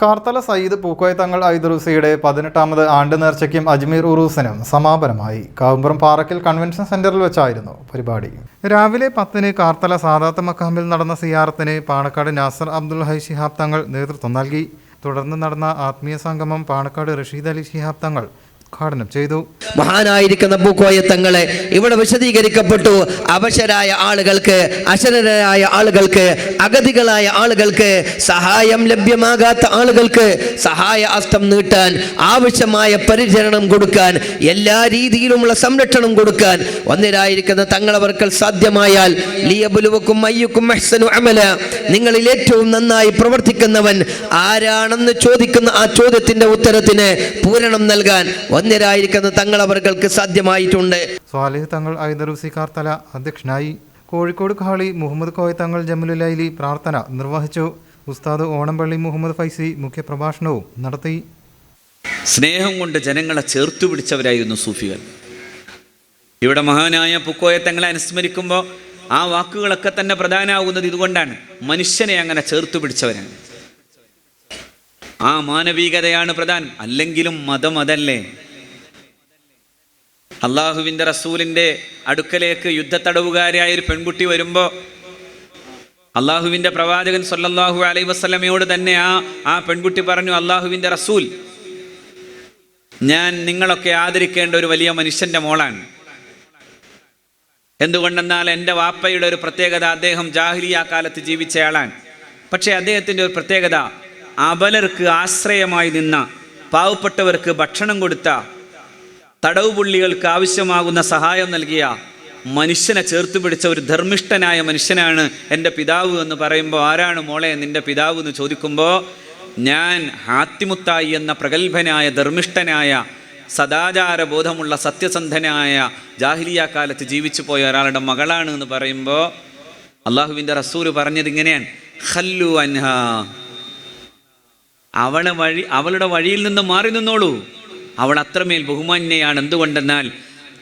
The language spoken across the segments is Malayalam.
കാർത്തല സയ്യിദ് പൂക്കോയ തങ്ങൾ ഐദുറൂസിയുടെ പതിനെട്ടാമത് ആണ്ട് നേർച്ചയ്ക്കും അജ്മീർ ഉറൂസിനും സമാപനമായി. കാവുമ്പുറം പാറക്കിൽ കൺവെൻഷൻ സെന്ററിൽ വെച്ചായിരുന്നു പരിപാടി. രാവിലെ പത്തിന് കാർത്തല സാദാത്ത് മക്കാമിൽ നടന്ന സിയാറത്തിന് പാണക്കാട് നാസർ അബ്ദുൽ ഹൈ ശിഹാബ് തങ്ങൾ നേതൃത്വം നൽകി. തുടർന്ന് നടന്ന ആത്മീയ സംഗമം പാണക്കാട് റഷീദ് അലി ശിഹാബ് തങ്ങൾ ഉദ്ഘാടനം ചെയ്തു. മഹാനായിരിക്കുന്ന പൂക്കോയ തങ്ങളെ ഇവിടെ വിശദീകരിക്കപ്പെട്ടു. അവശരായ ആളുകൾക്ക് അശരരായ ആളുകൾക്ക് അഗതികളായ ആളുകൾക്ക് സഹായം ലഭ്യമാകാത്ത ആളുകൾക്ക് സഹായ അസ്തം നീട്ടാൻ ആവശ്യമായ പരിചരണം കൊടുക്കാൻ എല്ലാ രീതിയിലുമുള്ള സംരക്ഷണം കൊടുക്കാൻ ഒന്നിരായിരിക്കുന്ന തങ്ങളവർക്കൽ സാധ്യമായാൽ ലിയബുലുവക്കും അയ്യക്കും അഹ്സനു അമല. നിങ്ങളിൽ ഏറ്റവും നന്നായി പ്രവർത്തിക്കുന്നവൻ ആരാണെന്ന് ചോദിക്കുന്ന ആ ചോദ്യത്തിന്റെ ഉത്തരത്തിന് പൂരണം നൽകാൻ ഒന്നിരായിരിക്കുന്ന തങ്ങളവർക്ക് സാധ്യമായിട്ടുണ്ട്. സ്വാലിഹ് തങ്ങൾ ഐദറുസി കാർത്തല അധ്യക്ഷനായി. കോഴിക്കോട് ഖാളി മുഹമ്മദ് കോയ തങ്ങൾ ജമുലുലൈലി പ്രാർത്ഥന നിർവഹിച്ചു. ഉസ്താദ് ഓണംപള്ളി മുഹമ്മദ് ഫൈസി മുഖ്യപ്രഭാഷണവും നടത്തി. സ്നേഹം കൊണ്ട് ജനങ്ങളെ ചേർത്തു പിടിച്ചവരായിരുന്നു സൂഫികൾ. ഇവിടെ മഹാനായ പുക്കോയത്തങ്ങളെ അനുസ്മരിക്കുമ്പോൾ ആ വാക്കുകളൊക്കെ തന്നെ പ്രധാനമാകുന്നത് ഇതുകൊണ്ടാണ്. മനുഷ്യനെ അങ്ങനെ ചേർത്തു പിടിച്ചവരാണ്. ആ മാനവികതയാണ് പ്രധാനം. അല്ലെങ്കിലും മതം അതല്ലേ? അള്ളാഹുവിന്റെ റസൂലിന്റെ അടുക്കലേക്ക് യുദ്ധത്തടവുകാരിയായ ഒരു പെൺകുട്ടി വരുമ്പോൾ അള്ളാഹുവിന്റെ പ്രവാചകൻ സൊല്ലാഹു അലൈ വസ്ലമയോട് തന്നെ ആ ആ പെൺകുട്ടി പറഞ്ഞു അള്ളാഹുവിന്റെ റസൂൽ ഞാൻ നിങ്ങളൊക്കെ ആദരിക്കേണ്ട ഒരു വലിയ മനുഷ്യന്റെ മോളാണ്. എന്തുകൊണ്ടെന്നാൽ എന്റെ വാപ്പയുടെ ഒരു പ്രത്യേകത അദ്ദേഹം ജാഹിലിയ കാലത്ത് ജീവിച്ചയാളാണ് പക്ഷേ അദ്ദേഹത്തിന്റെ ഒരു പ്രത്യേകത അബലർക്ക് ആശ്രയമായി നിന്ന പാവപ്പെട്ടവർക്ക് ഭക്ഷണം കൊടുത്ത തടവ് പുള്ളികൾക്ക് ആവശ്യമാകുന്ന സഹായം നൽകിയ മനുഷ്യനെ ചേർത്ത് പിടിച്ച ഒരു ധർമ്മിഷ്ഠനായ മനുഷ്യനാണ് എന്റെ പിതാവ് എന്ന് പറയുമ്പോൾ ആരാണ് മോളെ നിന്റെ പിതാവ് എന്ന് ചോദിക്കുമ്പോൾ ഞാൻ ഹാത്തിമുത്തായി എന്ന പ്രഗത്ഭനായ ധർമ്മിഷ്ഠനായ സദാചാര ബോധമുള്ള സത്യസന്ധനായ ജാഹിലിയ കാലത്ത് ജീവിച്ചു പോയ ഒരാളുടെ മകളാണ് എന്ന് പറയുമ്പോൾ അള്ളാഹുവിന്റെ റസൂൽ പറഞ്ഞത് ഇങ്ങനെയാണ് ഹല്ലു അൻഹ. അവളെ വഴി അവളുടെ വഴിയിൽ നിന്ന് മാറി നിന്നോളൂ. അവൾ അത്രമേൽ ബഹുമാന്യയാണ്. എന്തുകൊണ്ടെന്നാൽ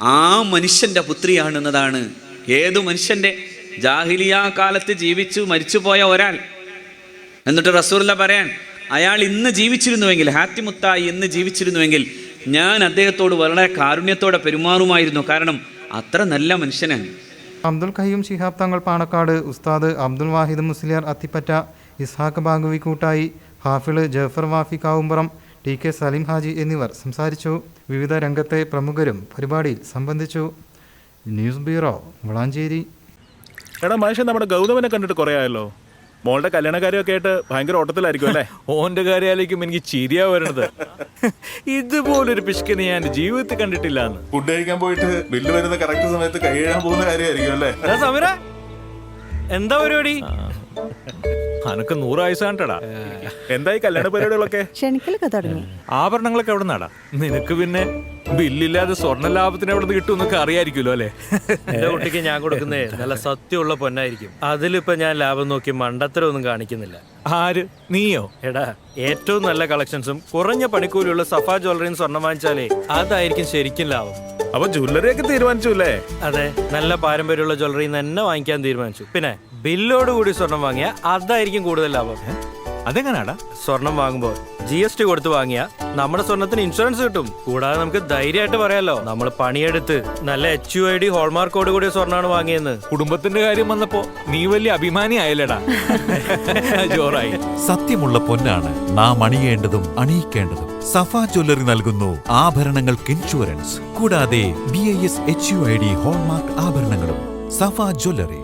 ആ മനുഷ്യന്റെ പുത്രിയാണെന്നതാണ്. ഏതു മനുഷ്യന്റെ ജാഹിലിയ കാലത്ത് ജീവിച്ചു മരിച്ചുപോയ ഒരാൾ. എന്നിട്ട് റസൂർല പറയാൻ അയാൾ ഇന്ന് ജീവിച്ചിരുന്നുവെങ്കിൽ ഹാത്തിമുത്തായി ഇന്ന് ജീവിച്ചിരുന്നുവെങ്കിൽ ഞാൻ അദ്ദേഹത്തോട് വളരെ കാരുണ്യത്തോടെ പെരുമാറുമായിരുന്നു. കാരണം അത്ര നല്ല മനുഷ്യനാണ്. അബ്ദുൽ ഖയ്യൂം ശിഹാബ് തങ്ങൾ പാണക്കാട് ഉസ്താദ് അബ്ദുൽ വാഹിദ് മുസ്ലിയാർ അത്തിപ്പറ്റ ഇസ്ഹാഖ് ബാഗുവി കൂട്ടായി ഹാഫിൾ ജഫർ വാഫി കാവുമ്പുറം ടി കെ സലീം ഹാജി എന്നിവർ സംസാരിച്ചു. വിവിധ രംഗത്തെ പ്രമുഖരും പരിപാടിയിൽ സംബന്ധിച്ചു. News bureau Valanchery. എടാ മനുഷ്യൻ നമ്മുടെ ഗൗതമനെ കണ്ടിട്ട് കുറേ ആയല്ലോ. മോളുടെ കല്യാണക്കാരിയൊക്കെ ആയിട്ട് ഭയങ്കര ഓട്ടത്തിലായിരിക്കും അല്ലേ? ഓന്റെ കാര്യാലേക്കും എനിക്ക് ചിരിയാ വരണത്. ഇതുപോലൊരു പിശുക്കിനെ ഞാൻ ജീവിതത്തിൽ കണ്ടിട്ടില്ല ഫുഡ് കഴിക്കാൻ പോയിട്ട് ബില്ല് വരുന്ന കറക്റ്റ് സമയത്ത് കൈ പോകുന്ന കാര്യമായിരിക്കും അല്ലേ? സമര എന്താ പരിപാടി? അനക്ക് നൂറ് കണ്ടടാ എന്തായി കല്യാണ പരിപാടികളൊക്കെ? ക്ഷണിക്കലൊക്കെ തുടങ്ങി. ആഭരണങ്ങളൊക്കെ എവിടെ നടാ നിനക്ക് പിന്നെ ബില്ലില്ലാതെ സ്വർണ ലാഭത്തിന് എവിടെ നിന്ന് കിട്ടും അറിയായിരിക്കുമല്ലോ അല്ലേ? എന്റെ കുട്ടിക്ക് ഞാൻ കൊടുക്കുന്നേ നല്ല സത്യമുള്ള പൊന്നായിരിക്കും. അതിലിപ്പോ ഞാൻ ലാഭം നോക്കി മണ്ടത്തരമൊന്നും കാണിക്കുന്നില്ല. ആര്? നീയോ? എടാ ഏറ്റവും നല്ല കളക്ഷൻസും കുറഞ്ഞ പണിക്കൂലിയുള്ള സഫ ജ്വല്ലറിയും സ്വർണം വാങ്ങിച്ചാലേ അതായിരിക്കും ശരിക്കും ലാഭം. അപ്പൊ ജ്വല്ലറി ഒക്കെ തീരുമാനിച്ചു അല്ലേ? അതെ നല്ല പാരമ്പര്യമുള്ള ജ്വല്ലറി തന്നെ വാങ്ങിക്കാൻ തീരുമാനിച്ചു. പിന്നെ ബില്ലോട് കൂടി സ്വർണം വാങ്ങിയ അതായിരിക്കും കൂടുതൽ ലാഭം. അതെങ്ങനാടാ? സ്വർണം വാങ്ങുമ്പോൾ ജി എസ് ടി കൊടുത്ത് വാങ്ങിയ നമ്മുടെ സ്വർണത്തിന് ഇൻഷുറൻസ് കിട്ടും. കൂടാതെ നമുക്ക് ധൈര്യമായിട്ട് പറയാലോ നമ്മൾ പണിയെടുത്ത് നല്ല എച്ച് യു ഐ ഡി ഹോൾമാർക്കോട് കൂടിയ സ്വർണമാണ് വാങ്ങിയെന്ന്. കുടുംബത്തിന്റെ കാര്യം വന്നപ്പോ നീ വലിയ അഭിമാനി ആയല്ലടാ. ജോറായി. സത്യമുള്ള പൊന്നാണ് നാം അണിയേണ്ടതും അണിയിക്കേണ്ടതും. സഫ ജ്വല്ലറി നൽകുന്നു ആഭരണങ്ങൾക്ക് ഇൻഷുറൻസ് കൂടാതെ B I S H U I D hallmark ആഭരണങ്ങളും. സഫ ജ്വല്ലറി.